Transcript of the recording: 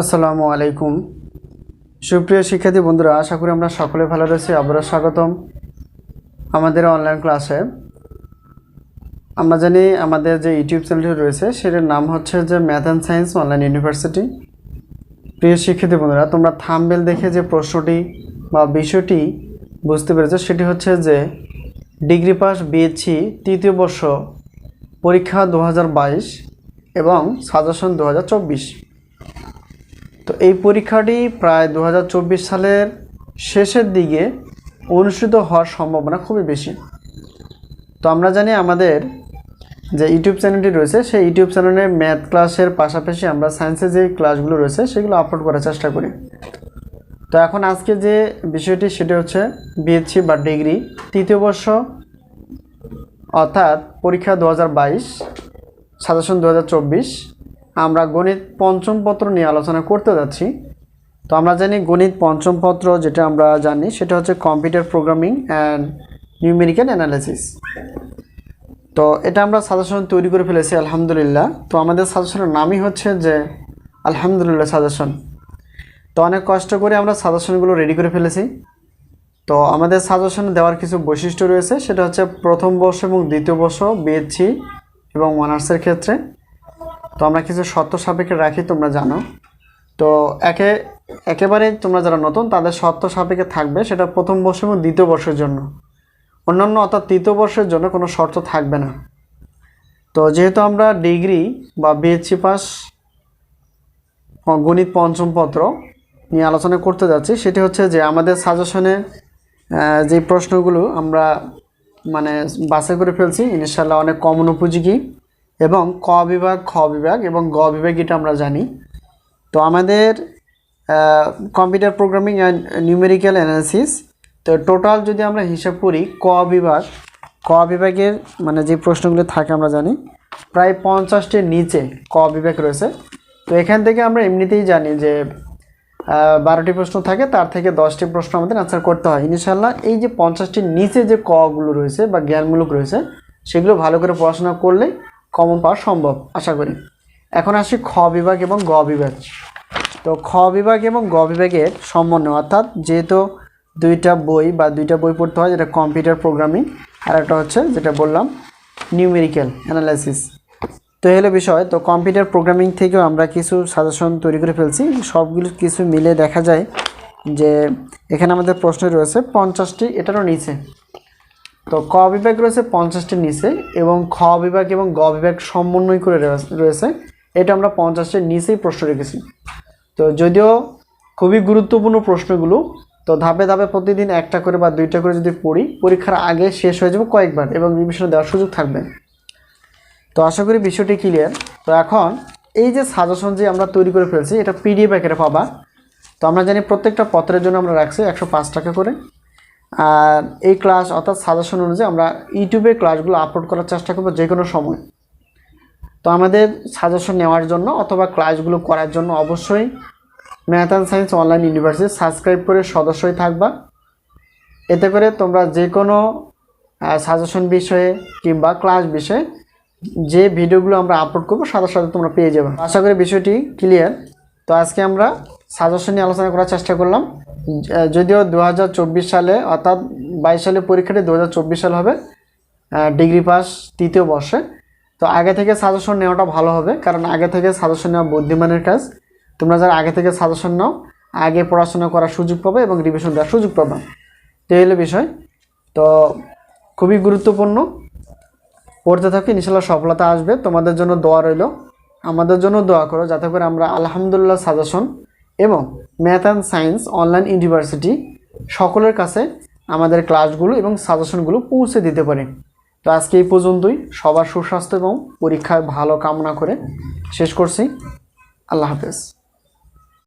আসসালামু আলাইকুম। সুপ্রিয় শিক্ষার্থী বন্ধুরা, আশা করি আমরা সকলে ভালো রয়েছি, আবারও স্বাগতম আমাদের অনলাইন ক্লাসে আমরা জানি আমাদের যে ইউটিউব চ্যানেলটি রয়েছে, সেটার নাম হচ্ছে যে math and science online university প্রিয় শিক্ষার্থী বন্ধুরা, তোমরা থামবেল দেখে যে প্রশ্নটি বা বিষয়টি বুঝতে পেরেছ, সেটি হচ্ছে যে ডিগ্রি পাস বিএসসি তৃতীয় বর্ষ পরীক্ষা দু হাজার বাইশ এবং সাজেশন দু হাজার চব্বিশ। তো এই পরীক্ষাটি প্রায় দু হাজার চব্বিশ সালের শেষের দিকে অনুষ্ঠিত হওয়ার সম্ভাবনা খুবই বেশি। তো আমরা জানি আমাদের যে ইউটিউব চ্যানেলটি রয়েছে, সেই ইউটিউব চ্যানেলে ম্যাথ ক্লাসের পাশাপাশি আমরা সায়েন্সের যে ক্লাসগুলো রয়েছে, সেগুলো আপলোড করার চেষ্টা করি। তো এখন আজকে যে বিষয়টি, সেটা হচ্ছে বিএসসি বা ডিগ্রি, তৃতীয় বর্ষ, অর্থাৎ পরীক্ষা দু হাজার বাইশ, সাজেশন দু আমরা গণিত পঞ্চম পত্র নিয়ে আলোচনা করতে যাচ্ছি। তো আমরা জানি গণিত পঞ্চম পত্র যেটা আমরা জানি, সেটা হচ্ছে computer programming and numerical analysis তো এটা আমরা সাজেশন তৈরি করে ফেলেছি, আলহামদুলিল্লাহ। তো আমাদের সাজেশনের নামই হচ্ছে যে আলহামদুলিল্লাহ সাজেশন। তো অনেক কষ্ট করে আমরা সাজেশনগুলো রেডি করে ফেলেছি। তো আমাদের সাজেশনে দেওয়ার কিছু বৈশিষ্ট্য রয়েছে, সেটা হচ্ছে প্রথম বর্ষ এবং দ্বিতীয় বর্ষ বিএসসি এবং অনার্সের ক্ষেত্রে। তো আমরা কিছু শর্ত সাপেক্ষে রাখি, তোমরা জানো। তো একে, একেবারে তোমরা যারা নতুন, তাদের শর্ত সাপেক্ষে থাকবে, সেটা প্রথম বর্ষ এবং দ্বিতীয় বর্ষের জন্য। অন্যান্য অর্থাৎ তৃতীয় বর্ষের জন্য কোনো শর্ত থাকবে না। তো যেহেতু আমরা ডিগ্রি বা বিএসসি পাস গণিত পঞ্চম পত্র নিয়ে আলোচনা করতে যাচ্ছি, সেটি হচ্ছে যে আমাদের সাজেশনে যে প্রশ্নগুলো আমরা মানে বাসে করে ফেলছি ইনশাল্লাহ অনেক কমন উপযোগী। এবং ক বিভাগ, খ বিভাগ এবং গ বিভাগ এটা আমরা জানি। তো আমাদের computer programming and numerical analysis তো টোটাল যদি আমরা হিসাব করি, ক বিভাগ, ক বিভাগের মানে যে প্রশ্নগুলো থাকে আমরা জানি, প্রায় পঞ্চাশটির নিচে ক বিভাগ রয়েছে। তো এখান থেকে আমরা এমনিতেই জানি যে বারোটি প্রশ্ন থাকে, তার থেকে দশটি প্রশ্ন আমাদের আনসার করতে হয়। ইনশাল্লাহ এই যে পঞ্চাশটির নিচে যে কগুলো রয়েছে বা জ্ঞানমূলক রয়েছে, সেগুলো ভালো করে পড়াশোনা করলে কমন পাওয়া সম্ভব, আশা করি। এখন আসি খ বিভাগ এবং গ বিভাগ। তো খ বিভাগ এবং গ বিভাগের সমন্বয়, অর্থাৎ যেহেতু দুইটা বই বা দুইটা বই পড়তে হয়, যেটা কম্পিউটার প্রোগ্রামিং আর একটা হচ্ছে যেটা বললাম নিউমেরিক্যাল অ্যানালাইসিস তো হলো বিষয়। তো কম্পিউটার প্রোগ্রামিং থেকেও আমরা কিছু সাজেশন তৈরি করে ফেলছি। সবগুলো কিছু মিলে দেখা যায় যে এখানে আমাদের প্রশ্ন রয়েছে, পঞ্চাশটি এটারও নিচে। তো ক বিভাগ রয়েছে পঞ্চাশটির নিচে এবং খ বিভাগ এবং গ বিভাগ সমন্বয় করে রয়েছে। এটা আমরা পঞ্চাশটির নিচেই প্রশ্ন রেখেছি। তো যদিও খুবই গুরুত্বপূর্ণ প্রশ্নগুলো, তো ধাপে ধাপে প্রতিদিন একটা করে বা দুইটা করে যদি পড়ি, পরীক্ষার আগে শেষ হয়ে যাবে কয়েকবার এবং রিভিশন দেওয়ার সুযোগ থাকবে। তো আশা করি বিষয়টি ক্লিয়ার তো এখন এই যে সাজেশন যে আমরা তৈরি করে ফেলছি, এটা পিডিএফ আকারে পাবা। তো আমরা জানি প্রত্যেকটা পত্রের জন্য আমরা রাখছি একশো পাঁচ টাকা করে। আর এই ক্লাস অর্থাৎ সাজেশন অনুযায়ী আমরা ইউটিউবে ক্লাসগুলো আপলোড করার চেষ্টা করব যে কোনো সময়। তো আমাদের সাজেশন নেওয়ার জন্য অথবা ক্লাসগুলো করার জন্য অবশ্যই math and science online university subscribe করে সদস্যই থাকবা। এতে করে তোমরা যে কোনো সাজেশন বিষয়ে কিংবা ক্লাস বিষয়ে যে ভিডিওগুলো আমরা আপলোড করব, সাথে সাথে তোমরা পেয়ে যাবে। আশা করি বিষয়টি ক্লিয়ার তো আজকে আমরা সাজেশন নিয়ে আলোচনা করার চেষ্টা করলাম। যদিও দু হাজার চব্বিশ সালে, অর্থাৎ বাইশ সালে পরীক্ষাটি দু হাজার চব্বিশ সাল হবে ডিগ্রি পাস তৃতীয় বর্ষে। তো আগে থেকে সাজেশন নেওয়াটা ভালো হবে, কারণ আগে থেকে সাজেশন নেওয়া বুদ্ধিমানের কাজ। তোমরা যারা আগে থেকে সাজেশন নাও, আগে পড়াশোনা করার সুযোগ পাবে এবং রিভিশন দেওয়ার সুযোগ পাবে। তো এই হলো বিষয়। তো খুবই গুরুত্বপূর্ণ। পড়তে থাকি ইনশাল্লাহ সফলতা আসবে। তোমাদের জন্য দোয়া রইল। আমাদের জন্য দোয়া করো, যাতে করে আমরা আলহামদুলিল্লাহ সাজেশন এবং math and science online university সকলের কাছে আমাদের ক্লাসগুলো এবং সাজেশনগুলো পৌঁছে দিতে পারি। তো আজকে এই পর্যন্তই। সবার সুস্বাস্থ্য এবং পরীক্ষায় ভালো কামনা করে শেষ করছি। আল্লাহ হাফেজ।